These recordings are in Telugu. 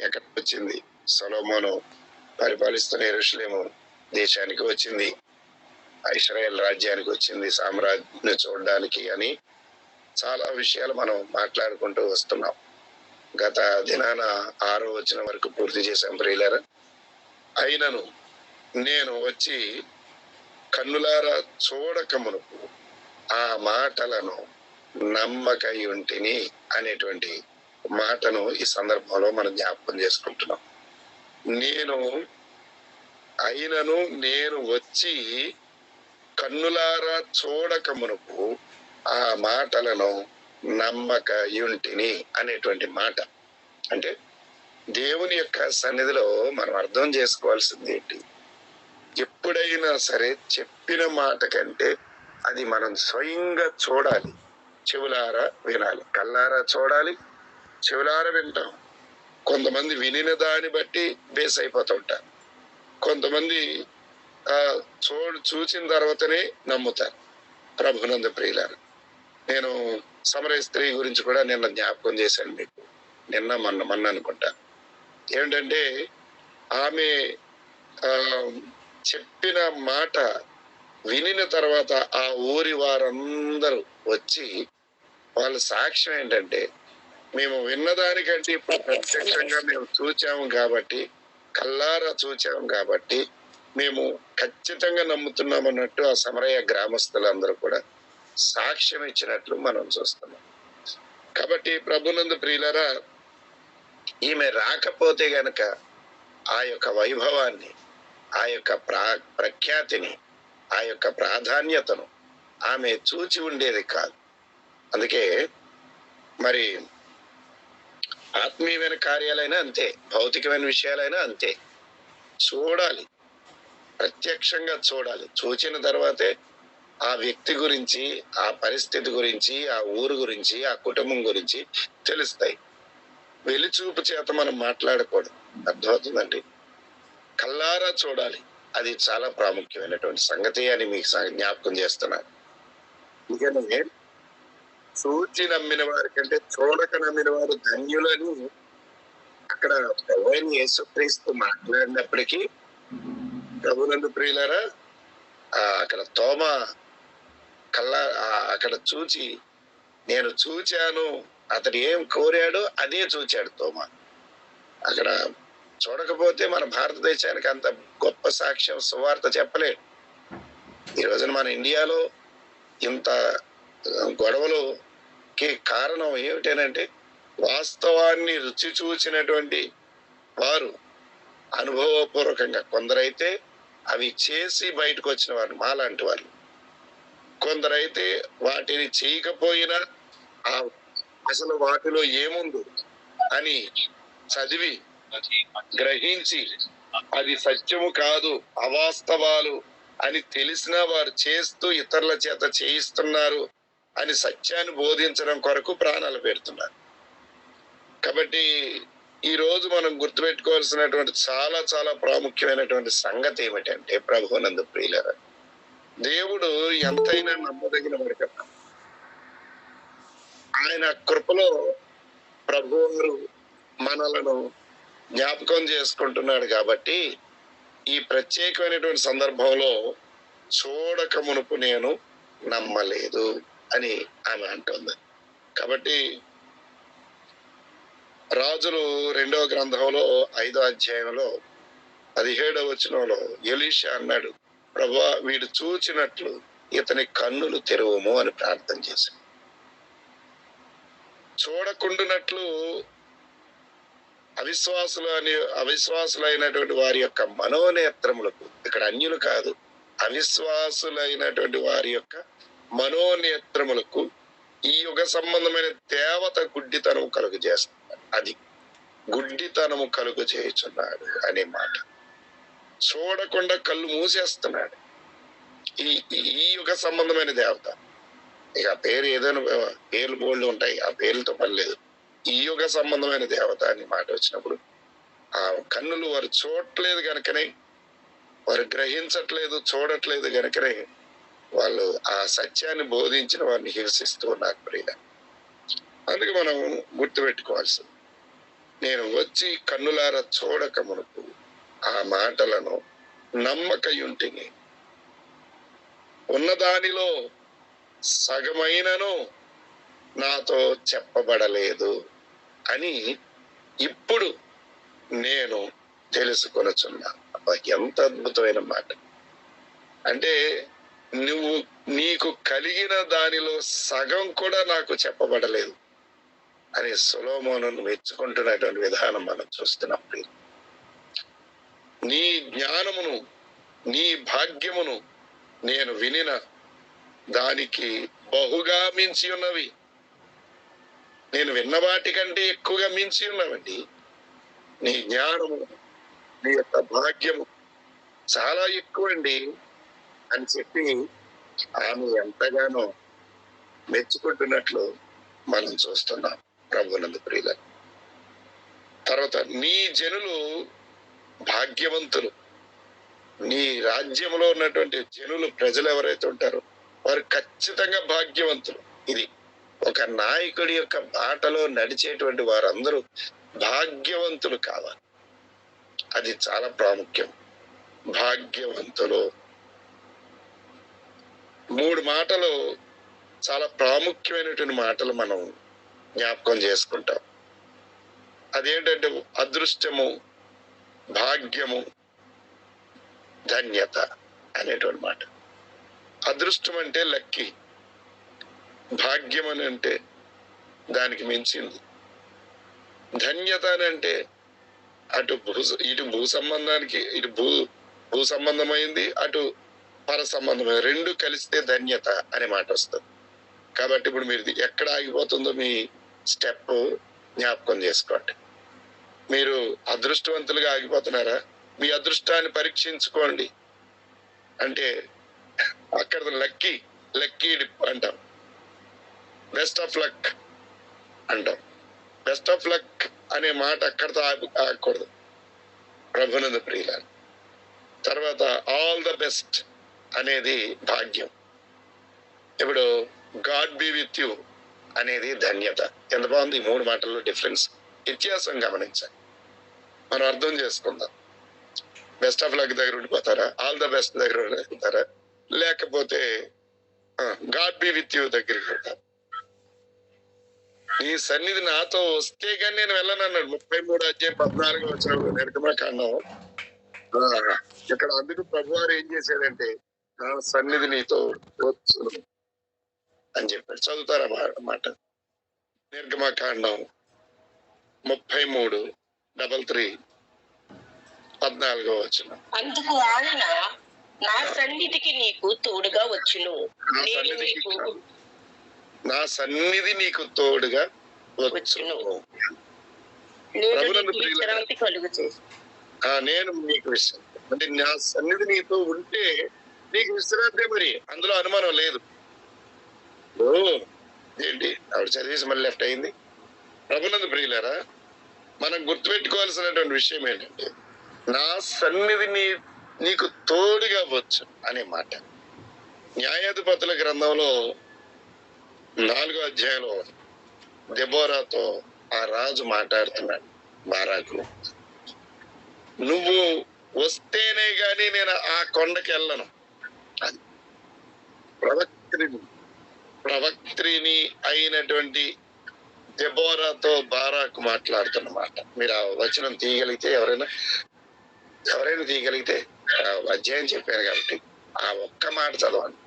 ఎక్కడ వచ్చింది. సొలోమోను పరిపాలిస్తున్న ఎరుషులేము దేశానికి వచ్చింది. ఇస్రాయేల్ రాజ్యానికి వచ్చింది సామ్రాజ్యాన్ని చూడడానికి అని చాలా విషయాలు మనం మాట్లాడుకుంటూ వస్తున్నాం. గత దినాన ఆరో వచ్చిన వరకు పూర్తి చేశాం ప్రియులారా. అయినను నేను వచ్చి కన్నులారా చూడక మునుపు ఆ మాటలను నమ్మకయుంటిని అనేటువంటి మాటను ఈ సందర్భంలో మనం జ్ఞాపకం చేసుకుంటున్నాం. నేను అయినను నేను వచ్చి కన్నులారా చూడక మునుపు ఆ మాటలను నమ్మక యుంటిని అనేటువంటి మాట. అంటే దేవుని యొక్క సన్నిధిలో మనం అర్థం చేసుకోవాల్సింది ఏంటి? ఎప్పుడైనా సరే చెప్పిన మాట కంటే అది మనం స్వయంగా చూడాలి. చెవులారా వినాలి కళ్ళారా చూడాలి చెవులారా వింటాం. కొంతమంది వినిన దాన్ని బట్టి బేస్ అయిపోతుంటారు కొంతమంది చూ చూసిన తర్వాతనే నమ్ముతారు. ప్రభునంద ప్రియులారు నేను సమర స్త్రీ గురించి కూడా నిన్న జ్ఞాపకం చేశాను మీకు. నిన్న మొన్న మొన్న అనుకుంటా. ఏమిటంటే ఆమె చెప్పిన మాట వినిన తర్వాత ఆ ఊరి వారందరూ వచ్చి వాళ్ళ సాక్ష్యం ఏంటంటే మేము విన్నదానికంటే ఇప్పుడు ప్రత్యక్షంగా మేము చూచాము కాబట్టి కల్లారా చూచాము కాబట్టి మేము ఖచ్చితంగా నమ్ముతున్నాం అన్నట్టు ఆ సమరయ్య గ్రామస్తులందరూ కూడా సాక్ష్యం ఇచ్చినట్లు మనం చూస్తున్నాం. కాబట్టి ప్రభునందు ప్రియులరా ఈమె రాకపోతే గనక ఆ యొక్క వైభవాన్ని ఆ యొక్క ప్రా ప్రఖ్యాతిని ఆ యొక్క ప్రాధాన్యతను ఆమె చూచి ఉండేది కాదు. అందుకే మరి ఆత్మీయమైన కార్యాలైనా అంతే భౌతికమైన విషయాలైనా అంతే. చూడాలి. ప్రత్యక్షంగా చూడాలి. చూచిన తర్వాతే ఆ వ్యక్తి గురించి ఆ పరిస్థితి గురించి ఆ ఊరు గురించి ఆ కుటుంబం గురించి తెలుస్తాయి. వెలిచూపు చేత మనం మాట్లాడకూడదు. అర్థమవుతుందండి? కల్లారా చూడాలి. అది చాలా ప్రాముఖ్యమైనటువంటి సంగతి అని మీకు జ్ఞాపకం చేస్తున్నాను. అందుకనే చూచి నమ్మిన వారి కంటే చూడక నమ్మిన వారు ధన్యులని అక్కడ ప్రభుని యేసుక్రీస్తు మాట్లాడినప్పటికీ ప్రభునందు ప్రియులారా ఆ అక్కడ తోమ కళ్ళ అక్కడ చూచి నేను చూచాను అతడు ఏం కోరాడో అదే చూచాడు తోమ. అక్కడ చూడకపోతే మన భారతదేశానికి అంత గొప్ప సాక్ష్యం సువార్త చెప్పలేదు ఈ రోజున మన ఇండియాలో ఇంత గొడవలు గొడవలుకి కారణం ఏమిటనంటే వాస్తవాన్ని రుచి చూచినటువంటి వారు అనుభవపూర్వకంగా కొందరైతే అవి చేసి బయటకు వచ్చిన వారు మాలాంటి వాళ్ళు. కొందరైతే వాటిని చేయకపోయినా ఆ అసలు వాటిలో ఏముంది అని చదివి గ్రహించి అది సత్యము కాదు అవాస్తవాలు అని తెలిసినా వారు చేస్తూ ఇతరుల చేత చేయిస్తున్నారు అని సత్యాన్ని బోధించడం కొరకు ప్రాణాలు పెడుతున్నారు కాబట్టి ఈ రోజు మనం గుర్తుపెట్టుకోవాల్సినటువంటి చాలా చాలా ప్రాముఖ్యమైనటువంటి సంగతి ఏమిటంటే ప్రభునందు ప్రియులర దేవుడు ఎంతైనా నమ్మదగిన వాడు కదా. ఆయన కృపలో ప్రభువారు మనలను జ్ఞాపకం చేసుకుంటున్నాడు కాబట్టి ఈ ప్రత్యేకమైనటువంటి సందర్భంలో చూడక మునుపు నేను నమ్మలేదు. అని ఆమె అంటుంది. కాబట్టి రాజులు రెండవ గ్రంథంలో ఐదో అధ్యాయంలో పదిహేడవ వచనంలో ఎలీషా అన్నాడు ప్రభా వీడు చూచినట్లు ఇతని కన్నులు తెరవము అని ప్రార్థన చేశాడు. చూడకుండునట్లు అవిశ్వాసులు అని అవిశ్వాసులైనటువంటి వారి యొక్క మనోనేత్రములకు ఇక్కడ అన్యులు కాదు అవిశ్వాసులైనటువంటి వారి యొక్క మనోనేత్రములకు ఈ యుగ సంబంధమైన దేవత గుడ్డితనం కలుగు చేస్తున్నాడు అది గుడ్డితనము కలుగు చేయుచున్నాడు అనే మాట. చూడకుండా కళ్ళు మూసేస్తున్నాడు. ఈ ఈ యుగ సంబంధమైన దేవత. ఇక ఆ పేరు ఏదైనా పేర్లు బోల్డ్ ఉంటాయి ఆ పేర్లతో పని లేదు. ఈ యుగ సంబంధమైన దేవత అని మాట వచ్చినప్పుడు ఆ కన్నులు వారు చూడట్లేదు కనుకనే వారు గ్రహించట్లేదు చూడట్లేదు కనుకనే వాళ్ళు ఆ సత్యాన్ని బోధించిన వారిని హింసిస్తూ ఉన్నారు ప్రియ అందుకే మనం గుర్తుపెట్టుకోవాల్సింది. నేను వచ్చి కన్నులార చూడక మునుపు ఆ మాటలను నమ్మకయుంటిని. ఉన్నదానిలో సగమైనను నాతో చెప్పబడలేదు అని ఇప్పుడు నేను తెలుసుకొనుచున్నాను ఎంత అద్భుతమైన మాట. అంటే నువ్వు నీకు కలిగిన దానిలో సగం కూడా నాకు చెప్పబడలేదు అని సులోమోను మెచ్చుకుంటున్నటువంటి విధానం మనం చూస్తున్నప్పుడు నీ జ్ఞానమును నీ భాగ్యమును నేను వినిన దానికి బహుగా మించి ఉన్నవి. నేను విన్న వాటి కంటే ఎక్కువగా మించి ఉన్నవండి. నీ జ్ఞానము నీ యొక్క భాగ్యము చాలా ఎక్కువ అండి అని చెప్పి ఆమె ఎంతగానో మెచ్చుకుంటున్నట్లు మనం చూస్తున్నాం ప్రభునందు ప్రియుల తర్వాత నీ జనులు భాగ్యవంతులు. నీ రాజ్యంలో ఉన్నటువంటి జనులు ప్రజలు ఎవరైతే ఉంటారో వారు ఖచ్చితంగా భాగ్యవంతులు. ఇది ఒక నాయకుడి యొక్క బాటలో నడిచేటువంటి వారందరూ భాగ్యవంతులు కావాలి. అది చాలా ప్రాముఖ్యం. భాగ్యవంతులు మూడు మాటలు చాలా ప్రాముఖ్యమైనటువంటి మాటలు మనం జ్ఞాపకం చేసుకుంటాం. అదేంటంటే అదృష్టము భాగ్యము ధన్యత అనేటువంటి మాట. అదృష్టం అంటే లక్కీ. భాగ్యం అని అంటే దానికి మించింది. ధన్యత అని అంటే అటు భూ ఇటు భూ సంబంధానికి ఇటు భూ భూ సంబంధమైంది అటు పర సంబంధమైన రెండు కలిస్తే ధన్యత అనే మాట వస్తుంది. కాబట్టి ఇప్పుడు మీరు ఎక్కడ ఆగిపోతుందో మీ స్టెప్ జ్ఞాపకం చేసుకోండి. మీరు అదృష్టవంతులుగా ఆగిపోతున్నారా? మీ అదృష్టాన్ని పరీక్షించుకోండి. అంటే అక్కడ లక్కీ లక్కీ డిప్ అంటాం. బెస్ట్ ఆఫ్ లక్ అంటాం. బెస్ట్ ఆఫ్ లక్ అనే మాట అక్కడితో ఆగి ఆగకూడదు. ప్రభునంద ప్రియుల తర్వాత ఆల్ ద బెస్ట్ అనేది భాగ్యం. ఇప్పుడు గాడ్ బి విత్ యూ అనేది ధన్యత. ఎంత బాగుంది? ఈ మూడు మాటల్లో డిఫరెన్స్ వ్యత్యాసం గమనించాలి మనం అర్థం చేసుకుందాం. బెస్ట్ ఆఫ్ లక్ దగ్గర ఉండిపోతారా? ఆల్ ద బెస్ట్ దగ్గర ఉండిపోతారా? లేకపోతే గాడ్ బి విత్ యూ దగ్గరికి వెళ్తారు నీ సన్నిధి నాతో వస్తే కానీ నేను వెళ్ళనన్నాడు. ముప్పై మూడు అధ్యాయం పద్నాలుగు వచ్చిన నిర్గమకాండం. ఆ, ఇక్కడ అందుకు ప్రభువారు ఏం చేశాడంటే నా సన్నిధి నీతో వచ్చును అని చెప్పాడు. చదువుతారా మాట? నిర్గమకాండం ముప్పై మూడు డబల్ త్రీ పద్నాలుగో వచ్చిన అందుకు ఆయన నా సన్నిధికి నీకు తోడుగా వచ్చును. నా సన్నిధి నీకు తోడుగా వచ్చును. నేను మీకు విషయం అంటే నా సన్నిధి నీతో ఉంటే నీకు విశ్రాంతే మరి. అందులో అనుమానం లేదు. ఓ ఏంటి? ఆవిడ చదివేసి మళ్ళీ లెఫ్ట్ అయింది. ప్రభునంద ప్రియులారా మనం గుర్తుపెట్టుకోవాల్సినటువంటి విషయం ఏంటంటే నా సన్నిధి నీ నీకు తోడుగా వచ్చు అనే మాట. న్యాయాధిపతుల గ్రంథంలో నాలుగో అధ్యాయంలో దెబోరాతో ఆ రాజు మాట్లాడుతున్నాడు బారాకు. నువ్వు వస్తేనే గాని నేను ఆ కొండకి వెళ్ళను. అది ప్రవక్త్రిని ప్రవక్త్రిని అయినటువంటి దెబోరాతో బారాకు మాట్లాడుతున్నమాట. మీరు ఆ వచనం తీయగలిగితే ఎవరైనా ఎవరైనా తీయగలిగితే అధ్యాయం చెప్పాను కాబట్టి ఆ ఒక్క మాట చదవండి.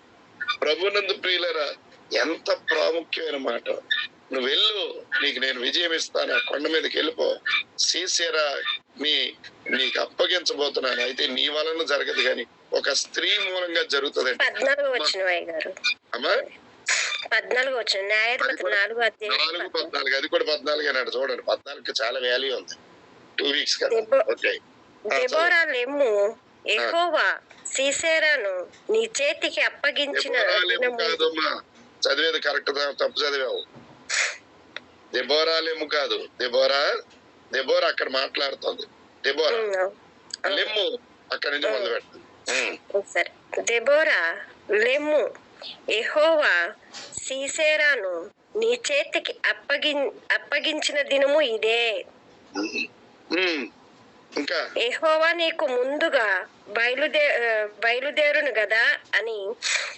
ప్రభునందు ప్రియులరా ఎంత ప్రాముఖ్యమైన మాట. నువ్వు వెళ్ళు నీకు నేను విజయం ఇస్తాను ఆ కొండ మీదకి వెళ్ళిపో. సీసేరా మీ నీకు అప్పగించబోతున్నాను. అయితే నీ వలన జరగదు కానీ ఒక స్త్రీ మూలంగా జరుగుతుందండి. పద్నాలుగు అమ్మా. పద్నాలుగు వచ్చిన న్యాయాధిపతి నాలుగు నాలుగు పద్నాలుగు. అది కూడా పద్నాలుగు అన్నాడు చూడండి పద్నాలుగుకి చాలా వాల్యూ ఉంది. టూ వీక్స్ కదా. ఓకే దెబోరా లెమ్ము ఎహోవా సీసేరాను నీ చేతికి అప్పగించిన కాదమ్మా. చదివేది కరెక్ట్ తప్పు చదివావు. దెబోరాలేము కాదు. దెబోరా? దెబోరా అక్కడ మాట్లాడుతుంది. దెబోరా. లెమ్ము అక్కడి నుంచి మొదలు ఉమ్. సరే దెబోరా లెమ్ము ఎహోవా సీసేరాను నీ చేతికి అప్పగి అప్పగించిన దినము ఇదే. ఇంకా యెహోవా నీకు ముందుగా బయలుదే బయలుదేరును గదా అని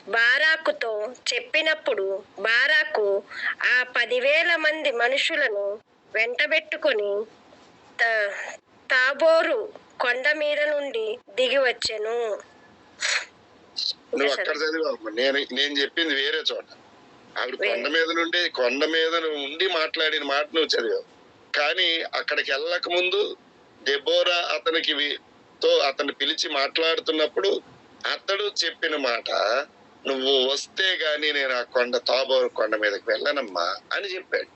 బారాకుతో చెప్పినప్పుడు బారాకు ఆ పదివేల మంది మనుషులను వెంటబెట్టుకొని తాబోరు కొండ మీద నుండి దిగి వచ్చెను. నువ్వు అక్కడ చదివావు నేను నేను చెప్పింది వేరే చోట. ఆవిడ కొండ మీద నుండి కొండ మీద ఉండి మాట్లాడిన మాట నువ్వు చదివావు. కానీ అక్కడికి వెళ్ళక ముందు డెబోరా అతనికి తో అతన్ని పిలిచి మాట్లాడుతున్నప్పుడు అతడు చెప్పిన మాట నువ్వు వస్తే గాని నేను ఆ కొండ తాబోరు కొండ మీదకి వెళ్ళనమ్మా అని చెప్పాడు.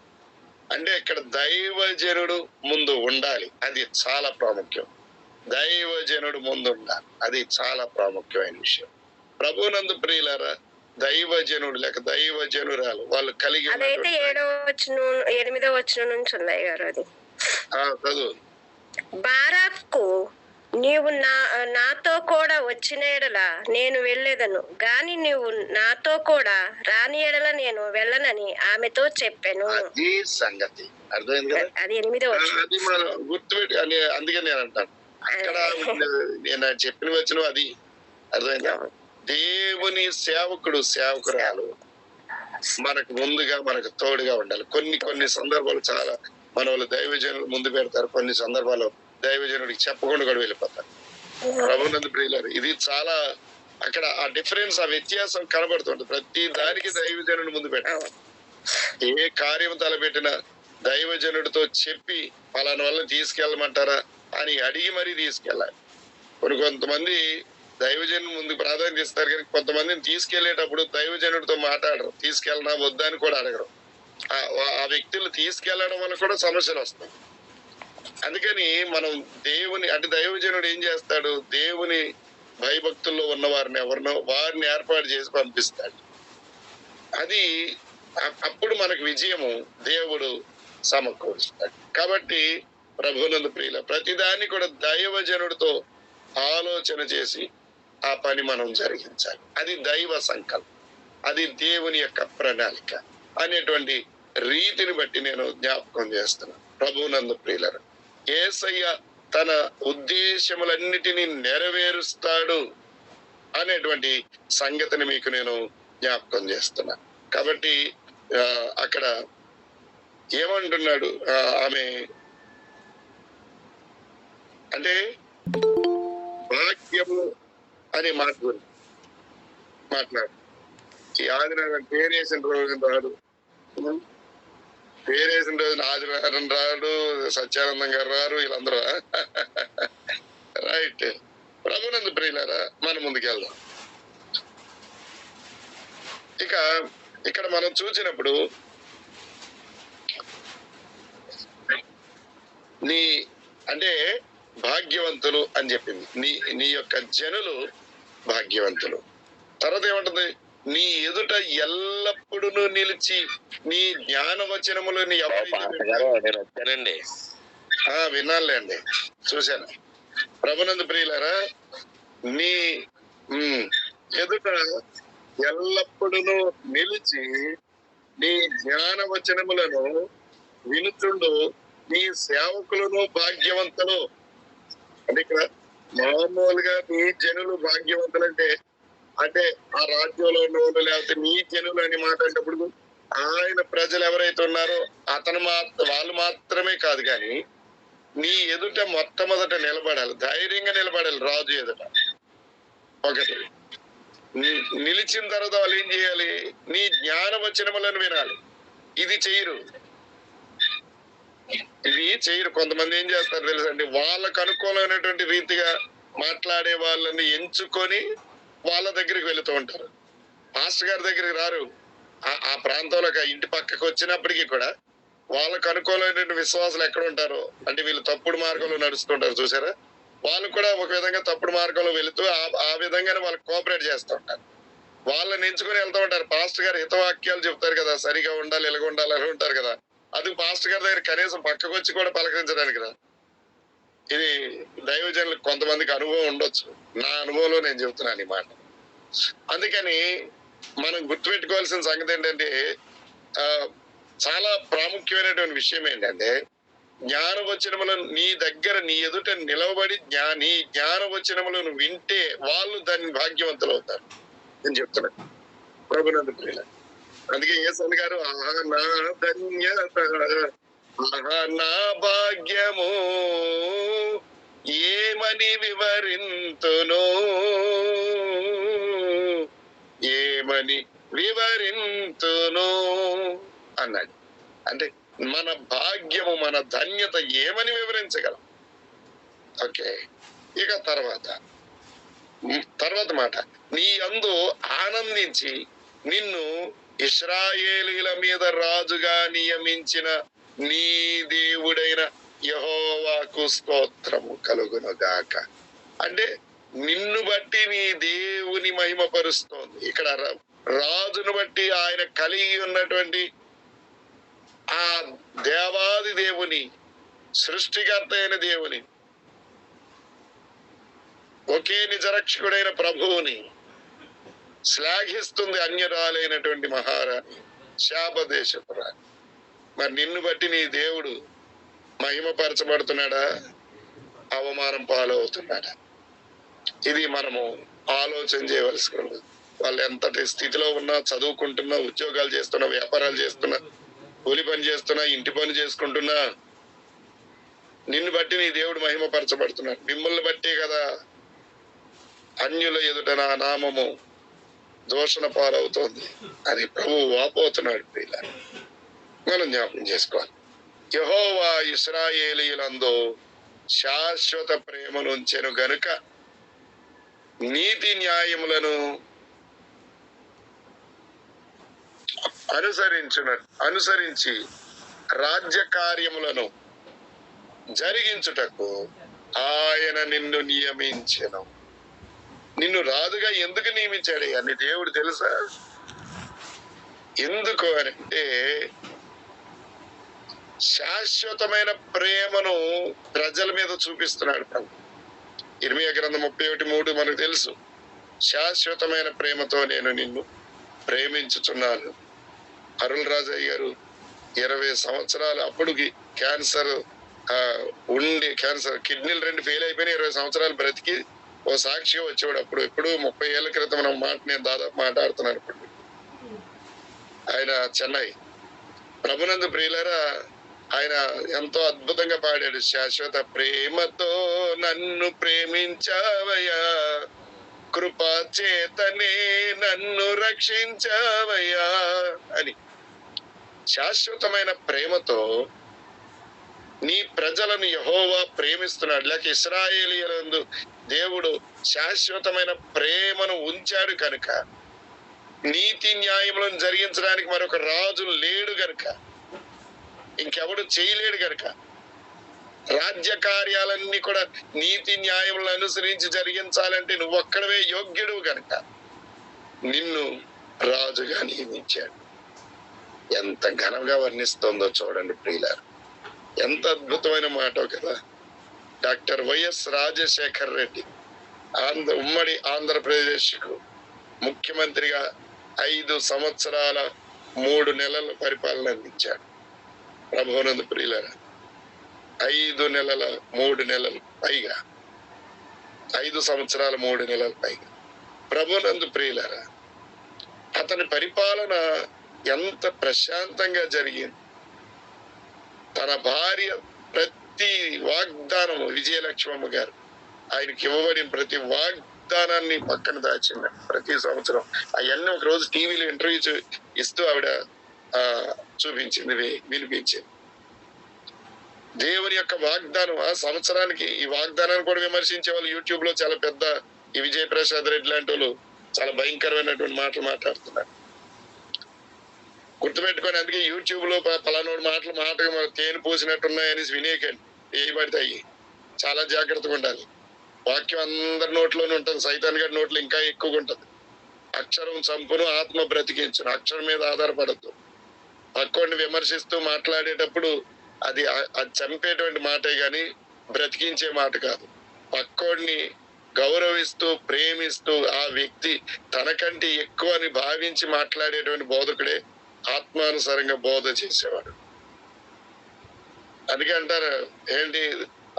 అంటే ఇక్కడ దైవజనుడు ముందు ఉండాలి. అది చాలా ప్రాముఖ్యం. దైవజనుడు ముందు ఉండాలి అది చాలా ప్రాముఖ్యమైన విషయం. ప్రభునందు ప్రియులారా దైవజనుడు లేక దైవజనురాలు వాళ్ళు కలిగి అదైతే ఏడవ వచ్చిన ఎనిమిదవ వచ్చిన నుంచి ఉన్నాయి గారు అది. ఆ, చదువు. బారాకు నీవు నా నాతో కూడా వచ్చిన ఎడల నేను వెళ్ళేదను. గాని నీవు నాతో కూడా రాని ఎడల నేను వెళ్ళనని ఆమెతో చెప్పాను. అది సంగతి. అర్థమైంది అది ఎనిమిదో అది మనం గుర్తుపెట్టి అందుకే నేను అంటాను. అక్కడ నేను చెప్పిన వచ్చిన అది. అర్థమైందా? దేవుని సేవకుడు సేవకురాలు మనకు ముందుగా మనకు తోడుగా ఉండాలి. కొన్ని కొన్ని సందర్భాలు చాలా మన వాళ్ళు దైవజనులు ముందు పెడతారు. కొన్ని సందర్భాలు దైవజనుడికి చెప్పకుండా కూడా వెళ్ళిపోతారు. ప్రభునందు ప్రియులారు ఇది చాలా అక్కడ ఆ డిఫరెన్స్ ఆ వ్యత్యాసం కనబడుతుంది ప్రతి దానికి దైవజనుడు ముందు పెట్టాలి. ఏ కార్యం తలపెట్టినా దైవజనుడితో చెప్పి పలానా వల్ల తీసుకెళ్ళమంటారా? అని అడిగి మరీ తీసుకెళ్ళాలి. కొన్ని కొంతమంది దైవజనుడు ముందు ప్రాధాన్యత ఇస్తారు కానీ కొంతమందిని తీసుకెళ్ళేటప్పుడు దైవజనుడితో మాట్లాడరు. తీసుకెళ్ళనా వద్దా అని కూడా అడగరు. ఆ- ఆ వ్యక్తులు తీసుకెళ్ళడం వల్ల కూడా సమస్యలు వస్తాయి. అందుకని మనం దేవుని అంటే దైవజనుడు ఏం చేస్తాడు? దేవుని భయభక్తుల్లో ఉన్న వారిని ఎవరినో వారిని ఏర్పాటు చేసి పంపిస్తాడు. అది అప్పుడు మనకు విజయము దేవుడు సమకూరుస్తాడు. కాబట్టి ప్రభునందు ప్రియుల ప్రతిదాన్ని కూడా దైవజనుడితో ఆలోచన చేసి ఆ పని మనం జరిగించాలి. అది దైవ సంకల్పం. అది దేవుని యొక్క ప్రణాళిక అనేటువంటి రీతిని బట్టి నేను జ్ఞాపకం చేస్తున్నాను. ప్రభునందు ప్రియులరు ఏసయ్య తన ఉద్దేశములన్నిటినీ నెరవేరుస్తాడు అనేటువంటి సంగతిని మీకు నేను జ్ఞాపకం చేస్తున్నా కాబట్టి అక్కడ ఏమంటున్నాడు ఆమె అంటే భాగ్యము అనే మాట గురించి మాట్లాడు. ఈ ఆదినారాయణ పేరేసిన రోజు రాడు? పేరేసిన రోజున ఆదినారాయణ రాడు సత్యానందం గారు రారు వీళ్ళందరూ రైట్. ప్రభునందు ప్రియులారా మన ముందుకెళ్దాం. ఇక ఇక్కడ మనం చూసినప్పుడు నీ అంటే భాగ్యవంతులు అని చెప్పింది. నీ నీ యొక్క జనులు భాగ్యవంతులు. తర్వాత ఏమంటుంది? నీ ఎదుట ఎల్లప్పుడూ నిలిచి నీ జ్ఞాన వచనములు నీ గారు నేను వచ్చానండి. వినాలండి చూశాను. ప్రభునందు ప్రియులారా నీ ఎదుట ఎల్లప్పుడూ నిలిచి నీ జ్ఞాన వచనములను వినుచుండు నీ సేవకులను భాగ్యవంతులు. అంటే ఇక్కడ మామూలుగా నీ జనులు భాగ్యవంతులంటే అంటే అంటే ఆ రాజ్యంలో ఉన్న వాళ్ళు లేకపోతే నీ జనులు అని మాట్లాడేటప్పుడు ఆయన ప్రజలు ఎవరైతే ఉన్నారో అతను మా వాళ్ళు మాత్రమే కాదు కానీ నీ ఎదుట మొట్టమొదట నిలబడాలి ధైర్యంగా నిలబడాలి రాజు ఎదుట. ఒకటి ని- నిలిచిన తర్వాత వాళ్ళు ఏం చేయాలి? నీ జ్ఞాన వచనములను వినాలి. ఇది చేయరు. చేయరు. కొంతమంది ఏం చేస్తారు తెలుసండి? వాళ్ళకు అనుకూలమైనటువంటి రీతిగా మాట్లాడే వాళ్ళని ఎంచుకొని వాళ్ళ దగ్గరికి వెళుతూ ఉంటారు. మాస్టర్ గారి దగ్గరికి రారు. ఆ- ఆ ఇంటి పక్కకు వచ్చినప్పటికీ కూడా వాళ్ళకు అనుకూలమైనటువంటి విశ్వాసాలు ఎక్కడ ఉంటారో? అంటే వీళ్ళు తప్పుడు మార్గంలో నడుస్తుంటారు చూసారా? వాళ్ళు కూడా ఒక విధంగా తప్పుడు మార్గంలో వెళుతూ ఆ- ఆ విధంగానే వాళ్ళు కోఆపరేట్ చేస్తూ ఉంటారు. వాళ్ళని ఎంచుకొని వెళ్తూ ఉంటారు. పాస్టర్ గారు హితవాక్యాలు చెప్తారు కదా సరిగా ఉండాలి ఇలాగ ఉండాలి అని ఉంటారు కదా. అది పాస్టర్ గారి దగ్గర కనీసం పక్కకు వచ్చి కూడా పలకరించడానికి రా ఇది దైవజనులకు కొంతమందికి అనుభవం ఉండొచ్చు. నా అనుభవంలో నేను చెబుతున్నాను ఈ మాట. అందుకని మనం గుర్తుపెట్టుకోవాల్సిన సంగతి ఏంటంటే చాలా ప్రాముఖ్యమైనటువంటి విషయం ఏంటంటే జ్ఞాన వచనములను నీ దగ్గర నీ ఎదుట నిలవబడి జ్ఞా నీ జ్ఞాన వచనములను వింటే వాళ్ళు దాన్ని భాగ్యవంతులు అవుతారు నేను చెప్తున్నాను. ప్రభునందు ప్రియుల అందుకే ఏసన్ గారు ఆహా నా ధన్యత ఆహా నా భాగ్యము ఏమని వివరింతును? ఏమని వివరింతును? అన్నాడు. అంటే మన భాగ్యము మన ధన్యత ఏమని వివరించగలం? ఓకే. ఇక తర్వాత తర్వాత మాట. నీ అందు ఆనందించి నిన్ను ఇస్రాయేలీల మీద రాజుగా నియమించిన నీ దేవుడైన యహోవాకు స్తోత్రము కలుగును గాక అంటే నిన్ను బట్టి నీ దేవుని మహిమపరుస్తోంది. ఇక్కడ రాజును బట్టి ఆయన కలిగి ఉన్నటువంటి ఆ దేవాది దేవుని సృష్టికర్త అయిన దేవుని ఒకే నిజరక్షకుడైన ప్రభువుని శ్లాఘిస్తుంది అన్యరాలైనటువంటి మహారాణి. శాపదేశపురాణి. మరి నిన్ను బట్టి నీ దేవుడు మహిమపరచబడుతున్నాడా? అవమానం పాలవుతున్నాడా? ఇది మనము ఆలోచన చేయవలసి వాళ్ళు ఎంతటి స్థితిలో ఉన్నా చదువుకుంటున్నా ఉద్యోగాలు చేస్తున్నా వ్యాపారాలు చేస్తున్నా కూలి పని చేస్తున్నా ఇంటి పని చేసుకుంటున్నా నిన్ను బట్టి నీ దేవుడు మహిమపరచబడుతున్నాడు. మిమ్మల్ని బట్టే కదా అన్యుల ఎదుట నా నామము దోషణ పాలవుతోంది అది ప్రభు వాపోతున్నాడు ప్రియుల మనం జ్ఞాపకం చేసుకోవాలి. యహోవా ఇస్రాయేలీలందు శాశ్వత ప్రేమనుంచెను గనుక నీతి న్యాయములను అనుసరించున అనుసరించి రాజ్య కార్యములను జరిగించుటకు ఆయన నిన్ను నియమించను. నిన్ను రాజుగా ఎందుకు నియమించాడు? అని దేవుడు తెలుసా? ఎందుకు అంటే శాశ్వతమైన ప్రేమను ప్రజల మీద చూపిస్తున్నాడు ప్రభు. ఇరవై గ్రంథం ముప్పై ఒకటి మూడు మనకు తెలుసు. శాశ్వతమైన ప్రేమతో నేను నిన్ను ప్రేమించుచున్నాను. అరుల్ రాజయ్య గారు ఇరవై సంవత్సరాలు అప్పుడుకి క్యాన్సర్ ఉండి క్యాన్సర్ కిడ్నీలు రెండు ఫెయిల్ అయిపోయిన ఇరవై సంవత్సరాలు బ్రతికి ఓ సాక్షిగా వచ్చేవాడు అప్పుడు. ఎప్పుడు ముప్పై ఏళ్ళ క్రితం మనం మాట నేను దాదాపు మాట్లాడుతున్నాను ఇప్పుడు. ఆయన చెన్నై. ప్రభునందు ప్రియులరా ఆయన ఎంతో అద్భుతంగా పాడాడు. శాశ్వత ప్రేమతో నన్ను ప్రేమించావయ్యా. కృపా చేతనే నన్ను రక్షించావయ్యా అని. శాశ్వతమైన ప్రేమతో నీ ప్రజలను యహోవా ప్రేమిస్తున్నాడు. లేక ఇస్రాయేలీలందు దేవుడు శాశ్వతమైన ప్రేమను ఉంచాడు కనుక నీతి న్యాయములను జరిగించడానికి మరొక రాజు లేడు గనుక ఇంకెవడు చేయలేడు గనుక రాజ్య కార్యాలన్నీ కూడా నీతి న్యాయములను అనుసరించి జరిగించాలంటే నువ్వు ఒక్కడవే యోగ్యుడు గనుక నిన్ను రాజుగా నియమించాడు. ఎంత ఘనంగా వర్ణిస్తోందో చూడండి ప్రియులారు. ఎంత అద్భుతమైన మాట కదా. డాక్టర్ వైఎస్ రాజశేఖర్ రెడ్డి ఆంధ్ర ఉమ్మడి ఆంధ్రప్రదేశ్కు ముఖ్యమంత్రిగా ఐదు సంవత్సరాల మూడు నెలల పరిపాలన అందించాడు. ప్రభునంద ప్రియులరా ఐదు నెలల మూడు నెలలు పైగా ఐదు సంవత్సరాల మూడు నెలల పైగా. ప్రభునందు ప్రియులరా అతని పరిపాలన ఎంత ప్రశాంతంగా జరిగింది. తన భార్య ప్రతి వాగ్దానం విజయలక్ష్మమ్మ గారు. ఆయనకి ఇవ్వబడిన ప్రతి వాగ్దానాన్ని పక్కన దాచింది ప్రతి సంవత్సరం. అవన్నీ ఒక రోజు టీవీలో ఇంటర్వ్యూ ఇస్తూ ఆవిడ ఆ చూపించింది వినిపించింది. దేవుని యొక్క వాగ్దానం ఆ సంవత్సరానికి ఈ వాగ్దానాన్ని కూడా విమర్శించే వాళ్ళు యూట్యూబ్లో చాలా పెద్ద ఈ విజయ్ ప్రసాద్ రెడ్డి లాంటి వాళ్ళు చాలా భయంకరమైనటువంటి మాటలు మాట్లాడుతున్నారు. గుర్తుపెట్టుకొని అందుకే యూట్యూబ్లో పలానోడు మాటలు మాట తేనె పూసినట్టున్నాయని వినేకండి ఏ పడతాయి చాలా జాగ్రత్తగా ఉండాలి. వాక్యం అందరి నోట్లోనే ఉంటుంది. సైతాన్ గారి నోట్లో ఇంకా ఎక్కువగా ఉంటుంది. అక్షరం చంపును ఆత్మ బ్రతికించును. అక్షరం మీద ఆధారపడద్దు. పక్కోడిని విమర్శిస్తూ మాట్లాడేటప్పుడు అది అది చంపేటువంటి మాటే కానీ బ్రతికించే మాట కాదు. పక్కోడిని గౌరవిస్తూ ప్రేమిస్తూ ఆ వ్యక్తి తనకంటే ఎక్కువ అని భావించి మాట్లాడేటువంటి బోధకుడే ఆత్మానుసారంగా బోధ చేసేవాడు. అందుకే అంటారు ఏంటి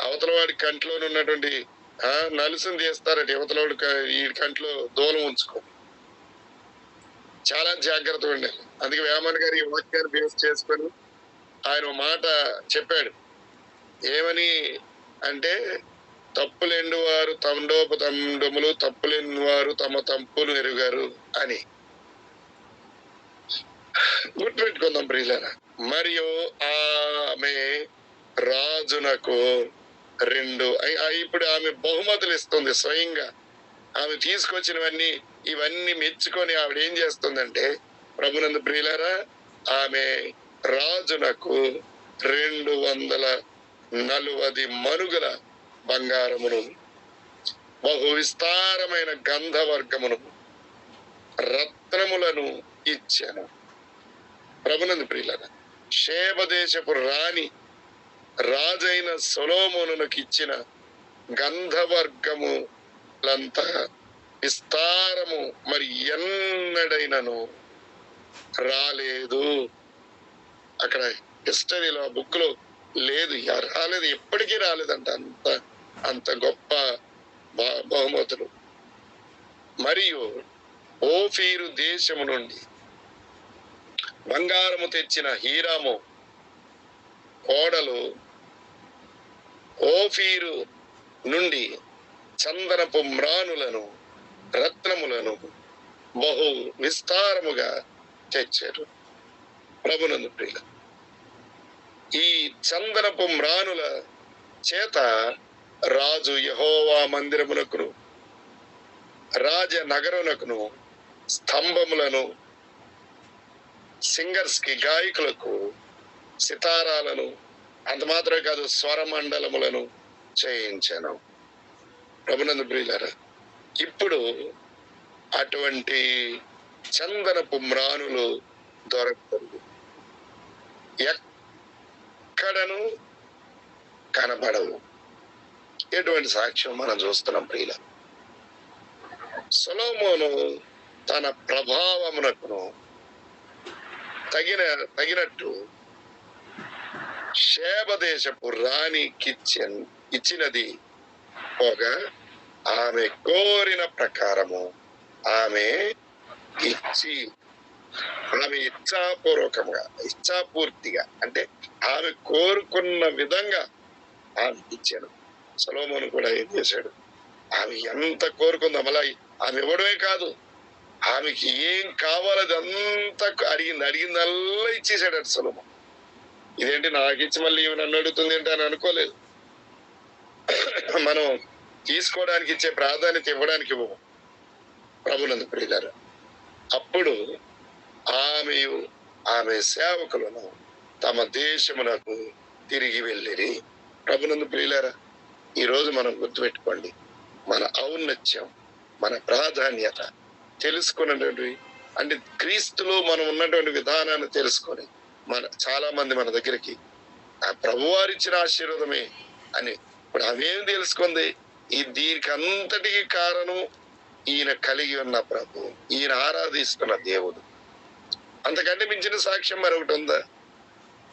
అవతల వాడి కంట్లో ఉన్నటువంటి ఆ నలుసుని తీస్తారట యువతల వాడు ఈ కంట్లో దూలం ఉంచుకో చాలా జాగ్రత్త ఉండాలి. అందుకే వేమన్ గారు ఈ వాక్యాన్ని బేస్ చేసుకొని ఆయన మాట చెప్పాడు. ఏమని అంటే తప్పులేండు వారు తండోపతండములు తప్పులేని వారు తమ తప్పులు ఎరుగారు అని. గుర్తుపెట్టుకుందాం ప్రియులరా. మరియు ఆమె రాజునకు రెండు ఐ- ఇప్పుడు ఆమె బహుమతులు ఇస్తుంది స్వయంగా. ఆమె తీసుకొచ్చినవన్నీ ఇవన్నీ మెచ్చుకొని ఆవిడ ఏం చేస్తుందంటే ప్రభునందు ప్రియులరా ఆమె రాజునకు రెండు వందల నలువది మనుగుల బంగారమును బహు విస్తారమైన గంధవర్గమును రత్నములను ఇచ్చాను. ప్రభునందు ప్రియులన శేబదేశపు రాణి రాజైన సొలోమోనునకు ఇచ్చిన గంధవర్గములంతా విస్తారము మరి ఎన్నడైనను రాలేదు. అక్కడ హిస్టరీలో ఆ బుక్లో లేదు రాలేదు ఎప్పటికీ రాలేదంట అంత అంత గొప్ప బహుమతులు. మరియు ఓఫీరు దేశము నుండి బంగారము తెచ్చిన హీరాము కోడలు ఓఫీరు నుండి చందనపు మ్రానులను రత్నములను బహు విస్తారముగా తెచ్చారు. ప్రభునందు ప్రియుల ఈ చందనపు మ్రానుల చేత రాజు యహోవా మందిరమునకును రాజ నగరునకును స్తంభములను సింగర్స్కి గాయకులకు సితారాలను అంత మాత్రమే కాదు స్వరమండలములను చేయించాను. ప్రభునంద ప్రియులారా ఇప్పుడు అటువంటి చందనపు మ్రానులు దొరకదు ఎక్కడను కనబడవు. ఎటువంటి సాక్ష్యం మనం చూస్తున్నాం ప్రియుల సొలోమోను తన ప్రభావమునకును తగిన తగినట్టు దేశపు రాణికిచ్చన్ ఇచ్చినది పోగా ఆమె కోరిన ప్రకారము ఆమె ఇచ్చి ఆమె ఇచ్చాపూర్వకంగా ఇచ్చాపూర్తిగా అంటే ఆమె కోరుకున్న విధంగా ఆమె ఇచ్చాడు. సొలోమోను కూడా ఏం చేశాడు? ఆమె ఎంత కోరుకుందో మళ్ళీ ఆమె ఇవ్వడమే కాదు. ఆమెకి ఏం కావాలో అదంతా అడిగింది. అడిగిందల్లా ఇచ్చేసాడు అటు సులభం ఇదేంటి నాకు ఇచ్చి మళ్ళీ ఈమె నన్ను అడుగుతుంది ఏంటి అని అనుకోలేదు. మనం తీసుకోవడానికి ఇచ్చే ప్రాధాన్యత ఇవ్వడానికి ఇవ్వము. ప్రభునందు ప్రియులారా అప్పుడు ఆమె ఆమె సేవకులను తమ దేశమునకు తిరిగి వెళ్ళిరి. ప్రభునందు ప్రియులారా ఈరోజు మనం గుర్తుపెట్టుకోండి. మన ఔన్నత్యం మన ప్రాధాన్యత తెలుసుకున్నటువంటి అంటే క్రీస్తులో మనం ఉన్నటువంటి విధానాన్ని తెలుసుకొని మన చాలా మంది మన దగ్గరికి ఆ ప్రభువారు ఇచ్చిన ఆశీర్వాదమే అని ఇప్పుడు అవేం తెలుసుకుంది? ఈ దీనికి అంతటికి కారణం ఈయన కలిగి ఉన్న ప్రభు. ఈయన ఆరాధిస్తున్న దేవుడు. అంతకంటే మించిన సాక్ష్యం మరొకటి ఉందా?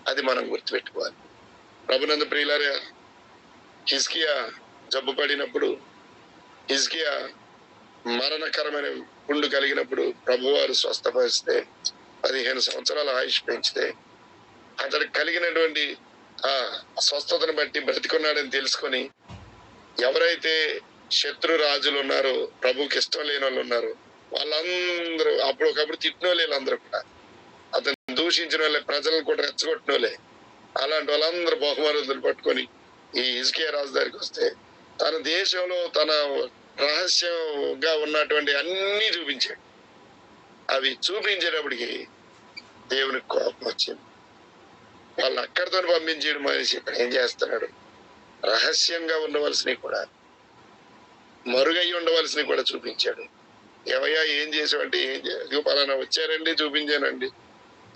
అది మనం గుర్తుపెట్టుకోవాలి. ప్రభునందు ప్రియులారా హిస్కియా జబ్బు పడినప్పుడు హిస్కియా మరణకరమైన పుండు కలిగినప్పుడు ప్రభువారు స్వస్థపరిస్తే పదిహేను సంవత్సరాల ఆయుష్ పెంచితే అతడు కలిగినటువంటి ఆ స్వస్థతను బట్టి బ్రతికున్నాడని తెలుసుకొని ఎవరైతే శత్రు రాజులు ఉన్నారో ప్రభుకి ఇష్టం లేని వాళ్ళు ఉన్నారు వాళ్ళందరూ అప్పుడు ఒకప్పుడు తిట్టిన వాళ్ళందరూ కూడా. అతను దూషించిన వాళ్ళే ప్రజలను కూడా రెచ్చగొట్టిన వాళ్ళే. అలాంటి వాళ్ళందరూ బహుమానులు పట్టుకొని ఈ ఇజ్కే రాజు దగ్గరికి వస్తే తన దేశంలో తన రహస్యంగా ఉన్నటువంటి అన్ని చూపించాడు. అవి చూపించేటప్పటికి దేవునికి కోపం వచ్చింది. వాళ్ళని అక్కడితో పంపించేడు మనిషి ఇక్కడ ఏం చేస్తున్నాడు? రహస్యంగా ఉండవలసినవి కూడా మరుగై ఉండవలసినవి కూడా చూపించాడు. ఎవయ్యా ఏం చేసావంటే ఏం చేయ పలానా వచ్చారండి చూపించానండి.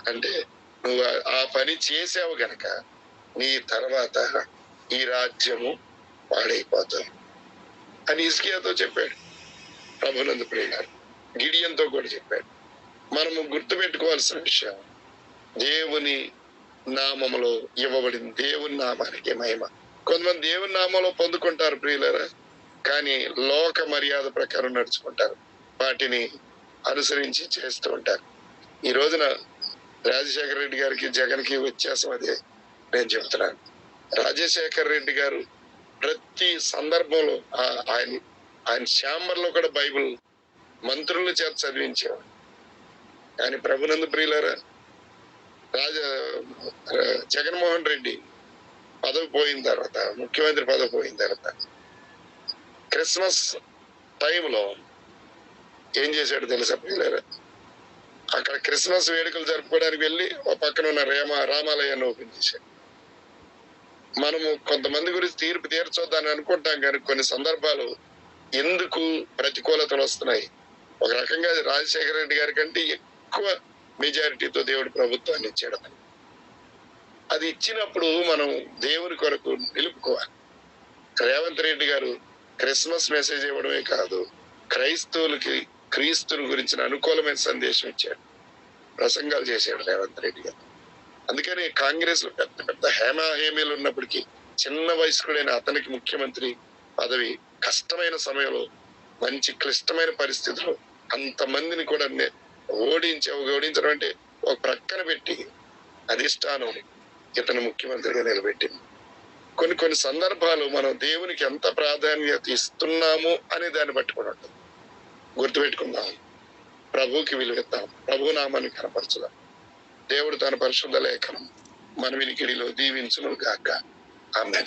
అంటే నువ్వు ఆ- ఆ పని చేసావు గనక నీ తర్వాత ఈ రాజ్యము పాడైపోతుంది. అని ఇస్కియాతో చెప్పాడు. ప్రభునందు ప్రియులారు గిడియంతో కూడా చెప్పాడు. మనము గుర్తుపెట్టుకోవాల్సిన విషయం దేవుని నామములో ఇవ్వబడింది దేవుని నామానికి మహిమ. కొంతమంది దేవుని నామంలో పొందుకుంటారు ప్రియులరా కానీ లోక మర్యాద ప్రకారం నడుచుకుంటారు. వాటిని అనుసరించి చేస్తూ ఉంటారు. ఈ రోజున రాజశేఖర రెడ్డి గారికి జగన్కి వ్యత్యాసం అదే నేను చెప్తున్నాను. రాజశేఖర రెడ్డి గారు ప్రతి సందర్భంలో ఆయన ఆయన ఛాంబర్లో కూడా బైబిల్ మంత్రుల చేత చదివించారు ఆయన ప్రభునందు ప్రియులరా రాజా జగన్మోహన్ రెడ్డి పదవి పోయిన తర్వాత ముఖ్యమంత్రి పదవి పోయిన తర్వాత క్రిస్మస్ టైంలో ఏం చేశాడు తెలుసా ప్రియులరా? అక్కడ క్రిస్మస్ వేడుకలు జరుపుకోవడానికి వెళ్ళి ఒక పక్కన ఉన్న రేమ రామాలయాన్ని ఓపెన్ చేశాడు. మనము కొంతమంది గురించి తీర్పు తీర్చొద్దని అనుకుంటాం కానీ కొన్ని సందర్భాలు ఎందుకు ప్రతికూలతలు వస్తున్నాయి? ఒక రకంగా రాజశేఖర రెడ్డి గారి కంటే ఎక్కువ మెజారిటీతో దేవుడు ప్రభుత్వాన్ని ఇచ్చాడు. అది ఇచ్చినప్పుడు మనం దేవుని కొరకు నిలుపుకోవాలి. రేవంత్ రెడ్డి గారు క్రిస్మస్ మెసేజ్ ఇవ్వడమే కాదు క్రైస్తవులకి క్రీస్తుని గురించిన అనుకూలమైన సందేశం ఇచ్చాడు. ప్రసంగాలు చేశాడు రేవంత్ రెడ్డి గారు. అందుకని కాంగ్రెస్లో పెద్ద పెద్ద హేమాహేమీలు ఉన్నప్పటికీ చిన్న వయస్కుడైన అతనికి ముఖ్యమంత్రి పదవి కష్టమైన సమయంలో మంచి క్లిష్టమైన పరిస్థితులు అంతమందిని కూడా ఓడించి ఓడించడం అంటే ఒక ప్రక్కన పెట్టి అధిష్టానం ఇతను ముఖ్యమంత్రిగా నిలబెట్టింది. కొన్ని కొన్ని సందర్భాలు మనం దేవునికి ఎంత ప్రాధాన్యత ఇస్తున్నాము అనే దాన్ని బట్టి కూడా ఉంటుంది గుర్తుపెట్టుకుందాం. ప్రభుకి విలువెత్తాం ప్రభు నామాన్ని కనపరచుదాం. దేవుడు తన పరిశుద్ధ లేఖనం మన వినికిడిలో దీవించును గాక ఆమె